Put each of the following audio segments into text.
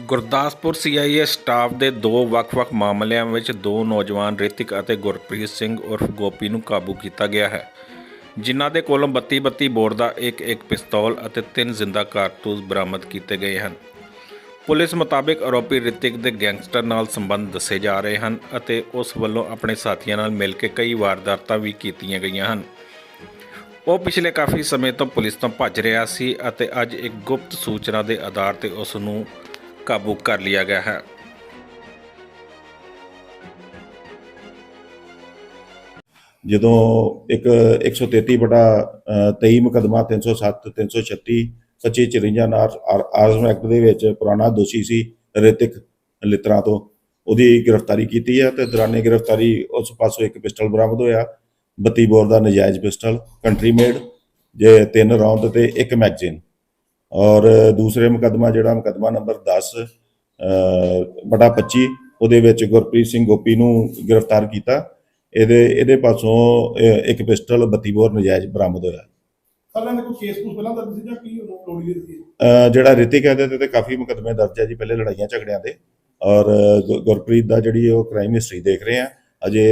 Gurdaspur CIA staff ਦੇ ਦੋ ਵੱਖ-ਵੱਖ ਮਾਮਲਿਆਂ ਵਿੱਚ ਦੋ ਨੌਜਵਾਨ ਰਿਤਿਕ ਅਤੇ ਗੁਰਪ੍ਰੀਤ ਸਿੰਘ ਉਰਫ ਗੋਪੀ ਨੂੰ ਕਾਬੂ ਕੀਤਾ ਗਿਆ ਹੈ। ਜਿਨ੍ਹਾਂ ਦੇ ਕੋਲੋਂ 32-32 ਬੋਰ ਦਾ ਇੱਕ ਇੱਕ ਪਿਸਤੌਲ ਅਤੇ ਤਿੰਨ ਜ਼ਿੰਦਾ ਕਾਰਤੂਸ ਬਰਾਮਦ ਕੀਤੇ ਗਏ ਹਨ। ਪੁਲਿਸ ਮੁਤਾਬਕ ਆਰੋਪੀ ਰਿਤਿਕ ਦੇ ਗੈਂਗਸਟਰ ਨਾਲ ਸੰਬੰਧ ਦੱਸੇ ਜਾ ਰਹੇ ਹਨ ਅਤੇ ਉਸ ਵੱਲੋਂ ਆਪਣੇ ਸਾਥੀਆਂ ਨਾਲ ਮਿਲ ਕੇ ਕਈ ਵਾਰਦਾਤਾਂ ਵੀ ਕੀਤੀਆਂ ਗਈਆਂ ਹਨ। ਉਹ ਪਿਛਲੇ ਕਾਫੀ ਸਮੇਂ ਤੋਂ ਪੁਲਿਸ ਤੋਂ ਭੱਜ ਰਿਹਾ ਸੀ ਅਤੇ ਅੱਜ ਇੱਕ ਗੁਪਤ ਸੂਚਨਾ ਦੇ ਆਧਾਰ ਤੇ ਉਸ ਨੂੰ ਕਾਬੂ ਕਰ ਲਿਆ ਗਿਆ ਹੈ। ਜਦੋਂ ਇੱਕ 133 ਬਟਾ 23 ਮੁਕਦਮਾ 307 336 2554 ਨਾਲ ਆਰ- ਆਜ਼ਮ ਐਕਟ ਦੇ ਵਿੱਚ ਪੁਰਾਣਾ ਦੋਸ਼ੀ ਸੀ ਰਿਤਿਕ ਲਿਤਰਾ ਤੋਂ। ਉਹਦੀ ਗ੍ਰਿਫਤਾਰੀ ਕੀਤੀ ਹੈ ਤੇ ਦੌਰਾਨੇ ਗ੍ਰਿਫਤਾਰੀ ਉਸ ਪਾਸੋਂ ਇੱਕ ਪਿਸਟਲ ਬਰਾਮਦ ਹੋਇਆ। 32 ਬੋਰ ਦਾ ਨਜਾਇਜ਼ ਪਿਸਟਲ, ਕੰਟਰੀ ਮੇਡ, ਜੇ ਤਿੰਨ ਰੌਂਦ ਤੇ ਇੱਕ ਮੈਗਜ਼ੀਨ। ਔਰ ਦੂਸਰੇ ਮੁਕਦਮਾ ਜਿਹੜਾ ਮੁਕਦਮਾ ਨੰਬਰ 10 ਅ, ਬਟਾ 25 ਉਹਦੇ ਵਿੱਚ ਗੁਰਪ੍ਰੀਤ ਸਿੰਘ ਗੋਪੀ ਨੂੰ ਗ੍ਰਿਫਤਾਰ ਕੀਤਾ। ਇਹਦੇ ਇਹਦੇ ਪਾਸੋਂ ਇੱਕ ਪਿਸਟਲ 32 ਬੋਰ ਨਜਾਇਜ਼ ਬਰਾਮਦ ਹੋਇਆ। ਦੇ ਦੇ ਜਿਹੜਾ ਰਿਤਿਕ ਹੈ ਇਹਦੇ ਤੇ ਕਾਫੀ ਮੁਕਦਮੇ ਦਰਜ ਹੈ ਜੀ ਪਹਿਲੇ ਲੜਾਈਆਂ ਝਗੜਿਆਂ ਦੇ। ਔਰ ਗੁਰਪ੍ਰੀਤ ਦਾ ਜਿਹੜੀ ਉਹ ਕ੍ਰਾਈਮ ਹਿਸਟਰੀ ਦੇਖ ਰਹੇ ਆ। ਅਜੇ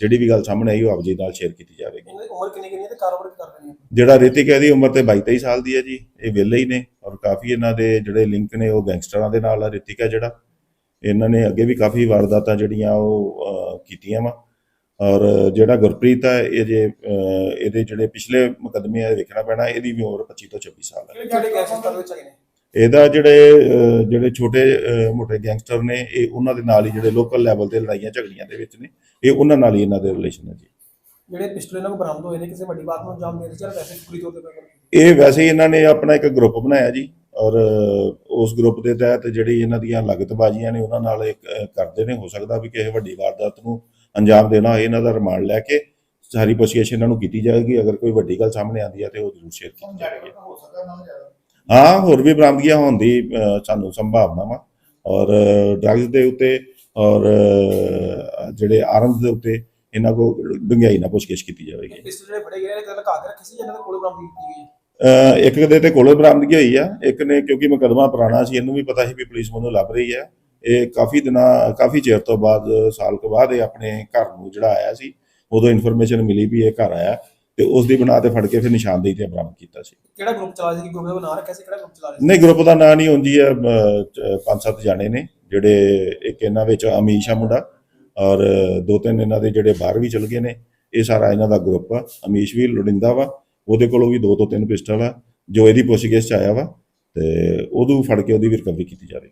ਜਿਹੜੀ ਵੀ ਗੱਲ ਸਾਹਮਣੇ ਆਈ ਉਹ ਆਪ ਜੀ ਨਾਲ ਸ਼ੇਅਰ ਕੀਤੀ ਜਾਵੇਗੀ। ਇਹਨਾਂ ਦੀ ਉਮਰ ਕਿੰਨੀ ਕਿੰਨੀ ਹੈ ਤੇ ਕਾਰੋਬਾਰ ਕੀ ਕਰਦੇ ਨੇ ਜਿਹੜਾ ਰਿਤਿਕ ਹੈ ਇਹਦੀ ਉਮਰ ਤੇ 22 23 ਸਾਲ ਦੀ ਹੈ ਜੀ ਇਹ ਵਿਹਲੇ ਹੀ ਨੇ ਔਰ ਕਾਫੀ ਇਹਨਾਂ ਦੇ ਜਿਹੜੇ ਲਿੰਕ ਨੇ ਉਹ ਗੈਂਗਸਟਰਾਂ ਦੇ ਨਾਲ ਆ ਰਿਤਿਕ ਹੈ ਜਿਹੜਾ। ਇਹਨਾਂ ਨੇ ਅੱਗੇ ਵੀ ਕਾਫੀ ਵਾਰਦਾਤਾਂ ਜਿਹੜੀਆਂ ਉਹ ਕੀਤੀਆਂ ਵਾ। ਔਰ ਜਿਹੜਾ ਗੁਰਪ੍ਰੀਤ ਹੈ ਇਹ ਜੇ ਇਹਦੇ ਜਿਹੜੇ ਪਿਛਲੇ ਮੁਕੱਦਮੇ ਆ ਵੇਖਣਾ ਪੈਣਾ ਇਹਦੀ ਵੀ ਉਮਰ 25 ਤੋਂ 26 ਸਾਲ ਹੈ। ਕਿਹੜੇ ਕੇਸ ਵਿੱਚ ਹੈਗੇ ਨੇ? ਇਹਦਾ ਜਿਹੜੇ ਜਿਹੜੇ ਛੋਟੇ ਮੋਟੇ ਗੈਂਗਸਟਰ ਨੇ ਇਹ ਉਹਨਾਂ ਦੇ ਨਾਲ ਹੀ ਜਿਹੜੇ ਲੋਕਲ ਲੈਵਲ ਤੇ ਲੜਾਈਆਂ ਝਗੜੀਆਂ ਦੇ ਵਿੱਚ ਨੇ ਇਹ ਉਹਨਾਂ ਨਾਲ ਹੀ ਇਹਨਾਂ ਦੇ ਰਿਲੇਸ਼ਨ ਹੈ ਜੀ। ਜਿਹੜੇ ਪਿਸਟਲ ਇਹਨਾਂ ਕੋਲ ਬਰਾਮਦ ਹੋਏ ਨੇ ਕਿਸੇ ਵੱਡੀ ਬਾਤ ਨੂੰ ਅੰਜਾਮ ਦੇਣ ਚਾਹ ਵੈਸੇ ਪੂਰੀ ਤੌਰ ਤੇ ਕਰ ਇਹ ਵੈਸੇ ਹੀ ਇਹਨਾਂ ਨੇ ਆਪਣਾ ਇੱਕ ਗਰੁੱਪ ਬਣਾਇਆ ਜੀ ਔਰ ਉਸ ਗਰੁੱਪ ਦੇ ਤਹਿਤ ਜਿਹੜੀ ਇਹਨਾਂ ਦੀਆਂ ਲਗਤਬਾਜ਼ੀਆਂ ਨੇ ਉਹਨਾਂ ਨਾਲ ਕਰਦੇ ਨੇ ਹੋ ਸਕਦਾ ਵੀ ਕਿਸੇ ਵੱਡੀ ਵਾਰਦਾਤ ਨੂੰ ਅੰਜਾਮ ਦੇਣਾ ਹੋਏ ਇਹਨਾਂ ਦਾ ਰਿਮਾਂਡ ਲੈ ਕੇ ਸਾਰੀ ਪੁੱਛਗਿੱਛ ਇਹਨਾਂ ਨੂੰ ਕੀਤੀ ਜਾਏਗੀ ਅਗਰ ਕੋਈ ਵੱਡੀ ਗੱਲ ਸਾਹਮਣੇ ਆਉਂਦੀ ਹੈ ਤੇ ਉਹ ਜ਼ਰੂਰ ਸ਼ੇਅਰ ਕੀਤੀ ਜਾਏਗੀ। ਹੋ ਨਾ ਹੋਰ ਵੀ ਬਰਾਮਦਗੀਆਂ ਹੋਣ ਦੀ ਸਾਨੂੰ ਸੰਭਾਵਨਾ ਵਾ। ਔਰ ਡਰੱਗਸ ਦੇ ਉੱਤੇ ਔਰ ਜਿਹੜੇ ਆਰਮਸ ਦੇ ਉੱਤੇ ਇਹਨਾਂ ਕੋ ਡੂੰਘਾਈ ਨਾਲ ਪੁੱਛਗਿੱਛ ਕੀਤੀ ਜਾਵੇਗੀ। ਪਿਸਟਲ ਜਿਹੜੇ ਫੜੇ ਗਏ ਨੇ ਕਿਤੇ ਲਗਾ ਕੇ ਰੱਖੇ ਸੀ ਦੇ ਕੋਲ ਬਰਾਮਦ ਕੀਤੀ ਗਈ? ਇੱਕ ਦੇ ਤੇ ਕੋਲੋਂ ਬਰਾਮਦਗੀ ਹੋਈ ਆ। ਇੱਕ ਨੇ ਕਿਉਂਕਿ ਮੁਕੱਦਮਾ ਪੁਰਾਣਾ ਸੀ ਇਹਨੂੰ ਵੀ ਪਤਾ ਸੀ ਵੀ ਪੁਲਿਸ ਮੈਨੂੰ ਲੱਭ ਰਹੀ ਹੈ ਇਹ ਕਾਫੀ ਦਿਨਾਂ ਕਾਫੀ ਚਿਰ ਤੋਂ ਬਾਅਦ ਸਾਲ ਕੁ ਬਾਅਦ ਇਹ ਆਪਣੇ ਘਰ ਨੂੰ ਜਿਹੜਾ ਆਇਆ ਸੀ ਉਦੋਂ ਇਨਫੋਰਮੇਸ਼ਨ ਮਿਲੀ ਵੀ ਇਹ ਘਰ ਆਇਆ। ਤੇ ਉਸ ਦੀ ਬਣਾ ਤੇ ਫੜ ਕੇ ਫਿਰ ਨਿਸ਼ਾਨਦੇਹੀ ਤੇ ਬਰਾਮਦ ਕੀਤਾ ਸੀ। ਕਿਹੜਾ ਗਰੁੱਪ ਚਲਾ ਰਿਹਾ ਸੀ? ਗਰੁੱਪ ਦਾ ਨਾਂ ਰੱਖਿਆ ਸੀ? ਕਿਹੜਾ ਗਰੁੱਪ ਚਲਾ ਰਿਹਾ ਸੀ? ਨਹੀਂ ਗਰੁੱਪ ਦਾ ਨਾਂ ਨਹੀਂ ਹੁੰਦੀ ਹੈ ਪੰਜ ਸੱਤ ਜਾਣੇ ਨੇ ਜਿਹੜੇ ਇੱਕ ਇਹਨਾਂ ਵਿੱਚ ਅਮੀਸ਼ ਮੁੰਡਾ ਔਰ ਦੋ ਤਿੰਨ ਇਹਨਾਂ ਦੇ ਜਿਹੜੇ ਬਾਹਰ ਵੀ ਚਲ ਗਏ ਨੇ ਇਹ ਸਾਰਾ ਇਹਨਾਂ ਦਾ ਗਰੁੱਪ ਆ। ਅਮੀਸ਼ ਵੀ ਲੁੜਿੰਦਾ ਵਾ ਉਹਦੇ ਕੋਲੋਂ ਵੀ ਦੋ ਤੋਂ ਤਿੰਨ ਪਿਸਟਲ ਆ ਜੋ ਇਹਦੀ ਪੁੱਛਗਿੱਛ ਚ ਆਇਆ ਵਾ ਤੇ ਉਹਨੂੰ ਫੜ ਕੇ ਉਹਦੀ ਵੀ ਰਿਕਵਰੀ ਕੀਤੀ ਜਾਵੇਗੀ।